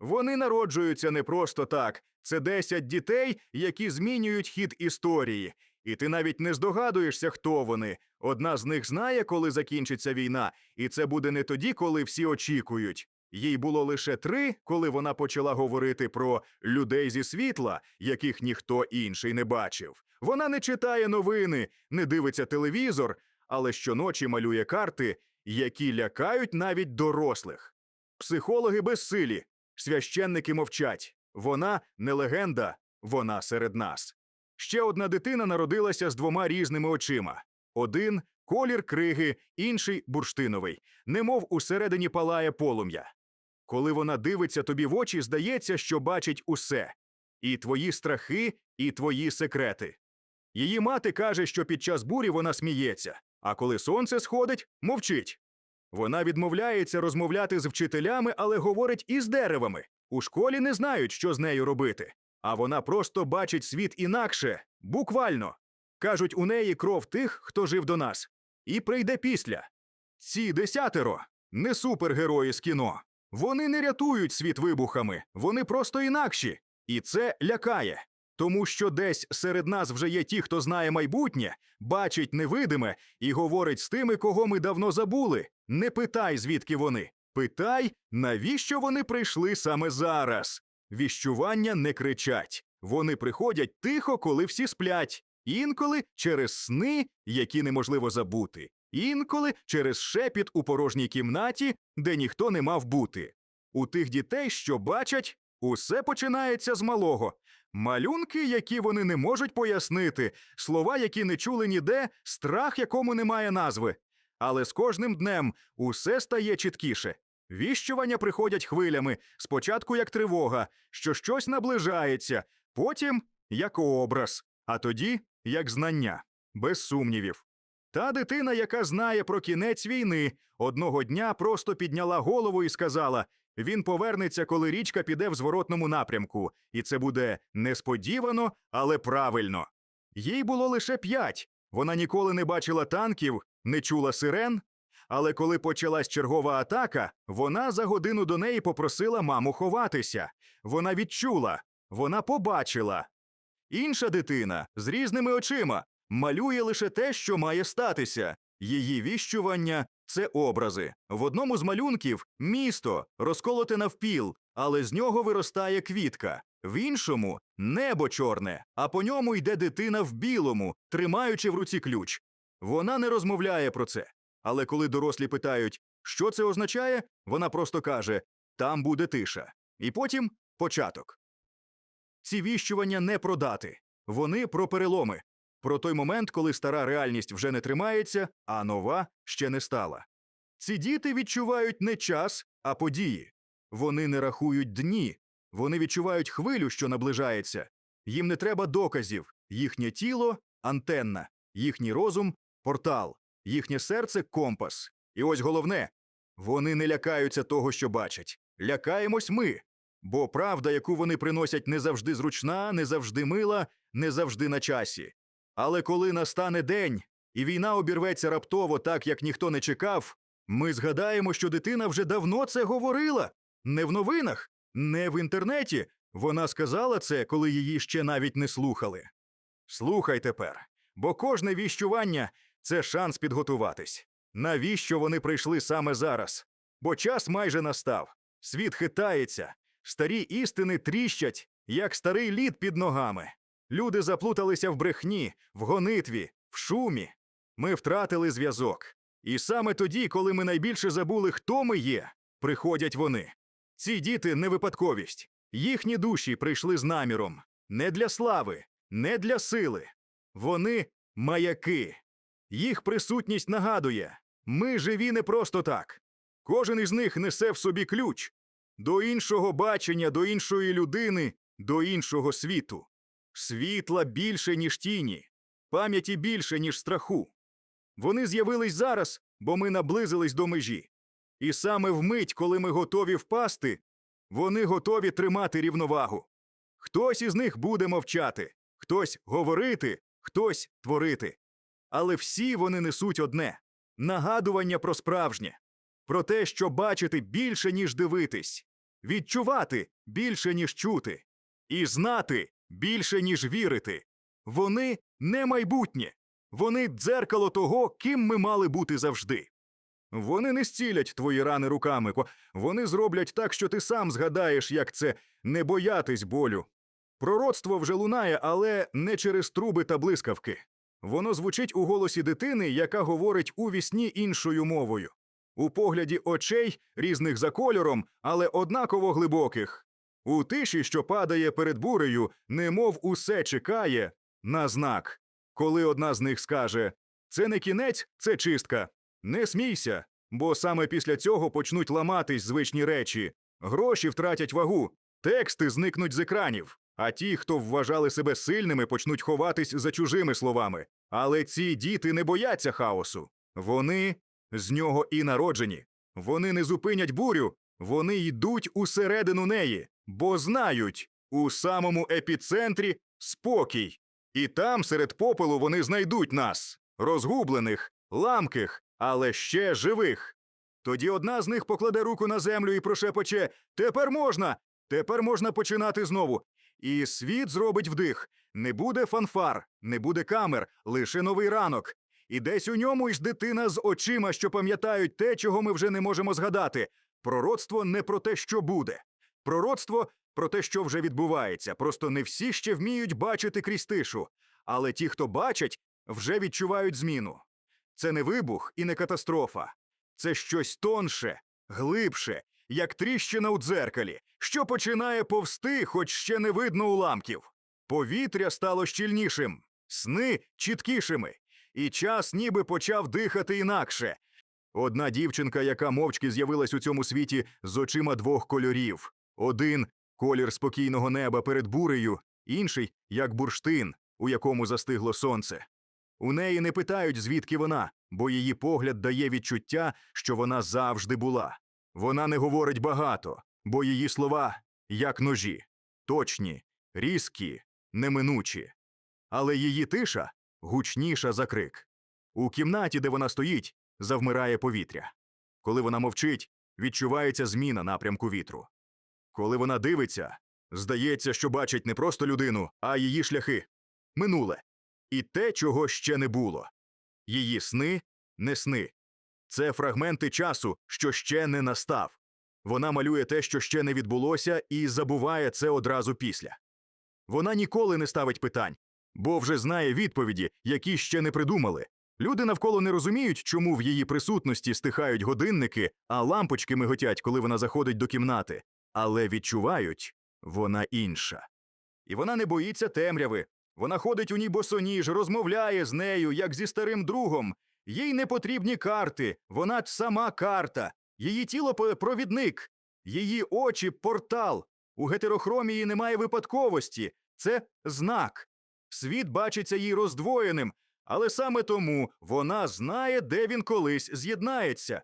Вони народжуються не просто так. Це 10 дітей, які змінюють хід історії. І ти навіть не здогадуєшся, хто вони. Одна з них знає, коли закінчиться війна, і це буде не тоді, коли всі очікують. Їй було лише три, коли вона почала говорити про людей зі світла, яких ніхто інший не бачив. Вона не читає новини, не дивиться телевізор, але щоночі малює карти, які лякають навіть дорослих. Психологи безсилі, священники мовчать. Вона не легенда, вона серед нас. Ще одна дитина народилася з двома різними очима: один колір криги, інший бурштиновий, немов усередині палає полум'я. Коли вона дивиться тобі в очі, здається, що бачить усе і твої страхи, і твої секрети. Її мати каже, що під час бурі вона сміється, а коли сонце сходить, мовчить. Вона відмовляється розмовляти з вчителями, але говорить із деревами. У школі не знають, що з нею робити. А вона просто бачить світ інакше, буквально. Кажуть, у неї кров тих, хто жив до нас, і прийде після. Ці десятеро не супергерої з кіно. Вони не рятують світ вибухами, вони просто інакші. І це лякає. Тому що десь серед нас вже є ті, хто знає майбутнє, бачить невидиме і говорить з тими, кого ми давно забули. Не питай, звідки вони. Питай, навіщо вони прийшли саме зараз. Віщування не кричать. Вони приходять тихо, коли всі сплять. Інколи через сни, які неможливо забути. Інколи через шепіт у порожній кімнаті, де ніхто не мав бути. У тих дітей, що бачать, усе починається з малого. Малюнки, які вони не можуть пояснити, слова, які не чули ніде, страх, якому немає назви. Але з кожним днем усе стає чіткіше. Віщування приходять хвилями, спочатку як тривога, що щось наближається, потім як образ, а тоді як знання, без сумнівів. Та дитина, яка знає про кінець війни, одного дня просто підняла голову і сказала: він повернеться, коли річка піде в зворотному напрямку, і це буде несподівано, але правильно. Їй було лише п'ять. Вона ніколи не бачила танків, не чула сирен. Але коли почалась чергова атака, вона за годину до неї попросила маму ховатися. Вона відчула, вона побачила. Інша дитина з різними очима малює лише те, що має статися. Її віщування це образи. В одному з малюнків місто розколоте навпіл, але з нього виростає квітка. В іншому небо чорне, а по ньому йде дитина в білому, тримаючи в руці ключ. Вона не розмовляє про це. Але коли дорослі питають, що це означає, вона просто каже: там буде тиша. І потім початок. Ці віщування не про дати. Вони про переломи, про той момент, коли стара реальність вже не тримається, а нова ще не стала. Ці діти відчувають не час, а події. Вони не рахують дні, вони відчувають хвилю, що наближається. Їм не треба доказів, їхнє тіло антенна, їхній розум портал, їхнє серце компас. І ось головне вони не лякаються того, що бачать. Лякаємось ми. Бо правда, яку вони приносять, не завжди зручна, не завжди мила, не завжди на часі. Але коли настане день, і війна обірветься раптово, так як ніхто не чекав, ми згадаємо, що дитина вже давно це говорила. Не в новинах, не в інтернеті. Вона сказала це, коли її ще навіть не слухали. Слухай тепер, бо кожне віщування це шанс підготуватись. Навіщо вони прийшли саме зараз? Бо час майже настав. Світ хитається, старі істини тріщать, як старий лід під ногами. Люди заплуталися в брехні, в гонитві, в шумі. Ми втратили зв'язок. І саме тоді, коли ми найбільше забули, хто ми є, приходять вони. Ці діти не випадковість. Їхні душі прийшли з наміром не для слави, не для сили. Вони маяки. Їх присутність нагадує ми живі не просто так. Кожен із них несе в собі ключ до іншого бачення, до іншої людини, до іншого світу. Світла більше, ніж тіні, пам'яті більше, ніж страху. Вони з'явились зараз, бо ми наблизились до межі. І саме вмить, коли ми готові впасти, вони готові тримати рівновагу. Хтось із них буде мовчати, хтось говорити, хтось творити. Але всі вони несуть одне нагадування про справжнє, про те, що бачити більше, ніж дивитись, відчувати більше, ніж чути, і знати більше, ніж вірити. Вони не майбутнє, вони дзеркало того, ким ми мали бути завжди. Вони не зцілять твої рани руками, вони зроблять так, що ти сам згадаєш, як це не боятись болю. Пророцтво вже лунає, але не через труби та блискавки. Воно звучить у голосі дитини, яка говорить у вісні іншою мовою, у погляді очей, різних за кольором, але однаково глибоких, у тиші, що падає перед бурею, немов усе чекає на знак. Коли одна з них скаже Це не кінець, це чистка. Не смійся, бо саме після цього почнуть ламатись звичні речі, гроші втратять вагу, тексти зникнуть з екранів, а ті, хто вважали себе сильними, почнуть ховатись за чужими словами. Але ці діти не бояться хаосу. Вони з нього і народжені. Вони не зупинять бурю, вони йдуть усередину неї, бо знають, у самому епіцентрі спокій. І там, серед попелу, вони знайдуть нас, розгублених, ламких, але ще живих. Тоді одна з них покладе руку на землю і прошепоче Тепер можна! Тепер можна починати знову. І світ зробить вдих. Не буде фанфар, не буде камер, лише новий ранок. І десь у ньому й дитина з очима, що пам'ятають те, чого ми вже не можемо згадати. Пророцтво не про те, що буде. Пророцтво про те, що вже відбувається. Просто не всі ще вміють бачити крізь тишу. Але ті, хто бачать, вже відчувають зміну. Це не вибух і не катастрофа. Це щось тонше, глибше, як тріщина у дзеркалі, що починає повсти, хоч ще не видно уламків. Повітря стало щільнішим, сни чіткішими, і час ніби почав дихати інакше. Одна дівчинка, яка мовчки з'явилась у цьому світі з очима двох кольорів: один колір спокійного неба перед бурею, інший як бурштин, у якому застигло сонце. У неї не питають, звідки вона, бо її погляд дає відчуття, що вона завжди була. Вона не говорить багато, бо її слова як ножі, точні, різкі, неминучі. Але її тиша гучніша за крик. У кімнаті, де вона стоїть, завмирає повітря. Коли вона мовчить, відчувається зміна напрямку вітру. Коли вона дивиться, здається, що бачить не просто людину, а її шляхи минуле і те, чого ще не було. Її сни не сни. Це фрагменти часу, що ще не настав. Вона малює те, що ще не відбулося, і забуває це одразу після. Вона ніколи не ставить питань, бо вже знає відповіді, які ще не придумали. Люди навколо не розуміють, чому в її присутності стихають годинники, а лампочки миготять, коли вона заходить до кімнати, але відчувають вона інша. І вона не боїться темряви. Вона ходить у ній босоніж, розмовляє з нею, як зі старим другом. Їй не потрібні карти, вона сама карта. Її тіло провідник, її очі портал. У гетерохромії немає випадковості. Це знак. Світ бачиться їй роздвоєним, але саме тому вона знає, де він колись з'єднається.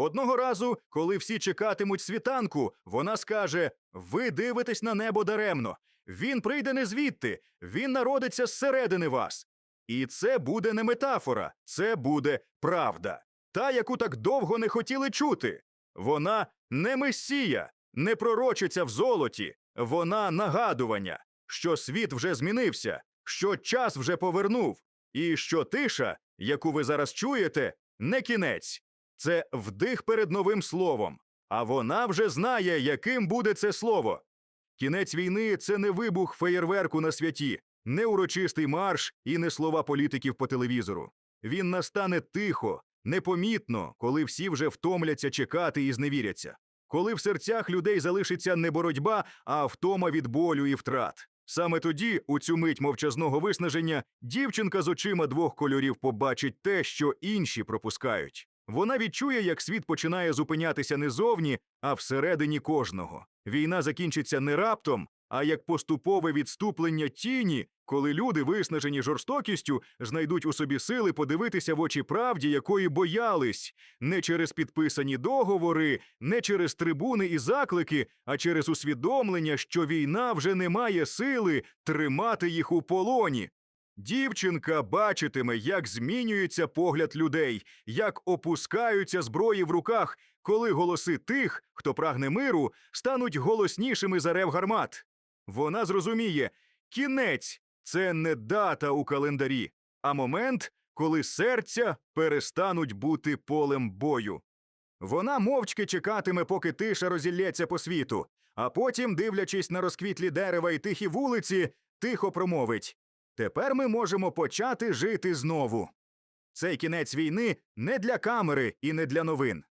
Одного разу, коли всі чекатимуть світанку, вона скаже: Ви дивитесь на небо даремно. Він прийде не звідти, він народиться зсередини вас. І це буде не метафора, це буде правда. Та, яку так довго не хотіли чути. Вона не месія, не пророчиця в золоті, вона нагадування, що світ вже змінився, що час вже повернув, і що тиша, яку ви зараз чуєте, не кінець. Це вдих перед новим словом. А вона вже знає, яким буде це слово. Кінець війни це не вибух феєрверку на святі, не урочистий марш і не слова політиків по телевізору. Він настане тихо, непомітно, коли всі вже втомляться чекати і зневіряться, коли в серцях людей залишиться не боротьба, а втома від болю і втрат. Саме тоді, у цю мить мовчазного виснаження, дівчинка з очима двох кольорів побачить те, що інші пропускають. Вона відчує, як світ починає зупинятися не зовні, а всередині кожного. Війна закінчиться не раптом, а як поступове відступлення тіні, коли люди, виснажені жорстокістю, знайдуть у собі сили подивитися в очі правді, якої боялись, не через підписані договори, не через трибуни і заклики, а через усвідомлення, що війна вже не має сили тримати їх у полоні. Дівчинка бачитиме, як змінюється погляд людей, як опускаються зброї в руках, коли голоси тих, хто прагне миру, стануть голоснішими за рев гармат. Вона зрозуміє, кінець це не дата у календарі, а момент, коли серця перестануть бути полем бою. Вона мовчки чекатиме, поки тиша розілється по світу, а потім, дивлячись на розквітлі дерева і тихі вулиці, тихо промовить Тепер ми можемо почати жити знову. Цей кінець війни не для камери і не для новин.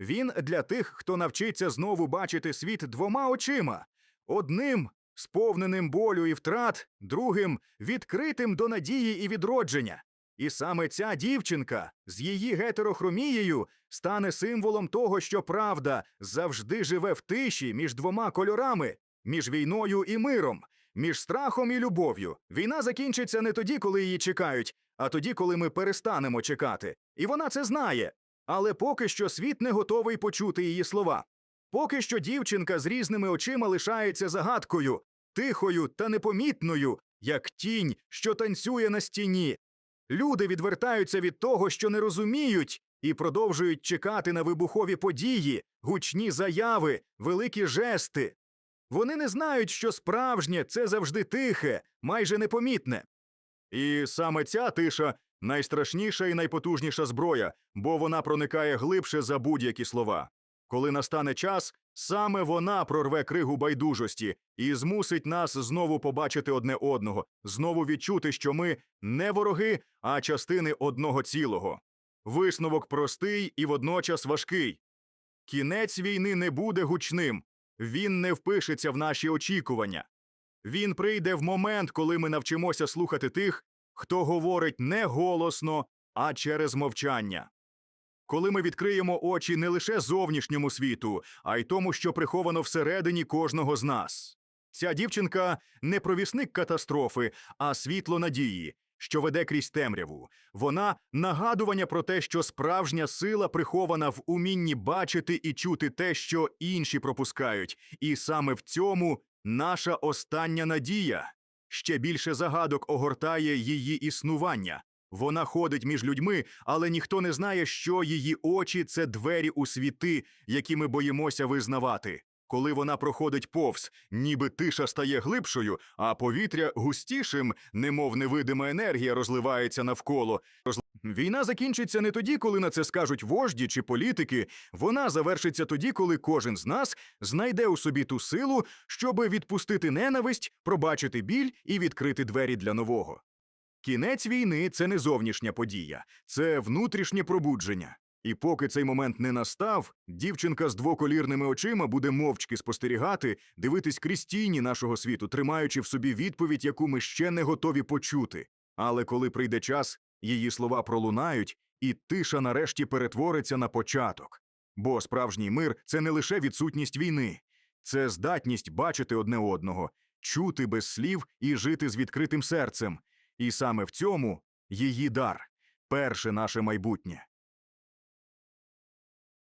Він для тих, хто навчиться знову бачити світ двома очима: одним сповненим болю і втрат, другим відкритим до надії і відродження. І саме ця дівчинка з її гетерохромією стане символом того, що правда завжди живе в тиші між двома кольорами, між війною і миром, між страхом і любов'ю. Війна закінчиться не тоді, коли її чекають, а тоді, коли ми перестанемо чекати. І вона це знає. Але поки що світ не готовий почути її слова. Поки що дівчинка з різними очима лишається загадкою, тихою та непомітною, як тінь, що танцює на стіні. Люди відвертаються від того, що не розуміють, і продовжують чекати на вибухові події, гучні заяви, великі жести. Вони не знають, що справжнє це завжди тихе, майже непомітне. І саме ця тиша найстрашніша і найпотужніша зброя, бо вона проникає глибше за будь-які слова. Коли настане час, саме вона прорве кригу байдужості і змусить нас знову побачити одне одного, знову відчути, що ми не вороги, а частини одного цілого. Висновок простий і водночас важкий. Кінець війни не буде гучним, він не впишеться в наші очікування. Він прийде в момент, коли ми навчимося слухати тих, хто говорить не голосно, а через мовчання. Коли ми відкриємо очі не лише зовнішньому світу, а й тому, що приховано всередині кожного з нас. Ця дівчинка не провісник катастрофи, а світло надії, що веде крізь темряву. Вона нагадування про те, що справжня сила прихована в умінні бачити і чути те, що інші пропускають, і саме в цьому наша остання надія. Ще більше загадок огортає її існування. Вона ходить між людьми, але ніхто не знає, що її очі це двері у світи, які ми боїмося визнавати. Коли вона проходить повз, ніби тиша стає глибшою, а повітря густішим, немов невидима енергія розливається навколо. Війна закінчиться не тоді, коли на це скажуть вожді чи політики. Вона завершиться тоді, коли кожен з нас знайде у собі ту силу, щоби відпустити ненависть, пробачити біль і відкрити двері для нового. Кінець війни це не зовнішня подія, це внутрішнє пробудження. І поки цей момент не настав, дівчинка з двоколірними очима буде мовчки спостерігати, дивитись крізь тіні нашого світу, тримаючи в собі відповідь, яку ми ще не готові почути. Але коли прийде час, її слова пролунають, і тиша нарешті перетвориться на початок. Бо справжній мир це не лише відсутність війни, це здатність бачити одне одного, чути без слів і жити з відкритим серцем. І саме в цьому її дар перше наше майбутнє.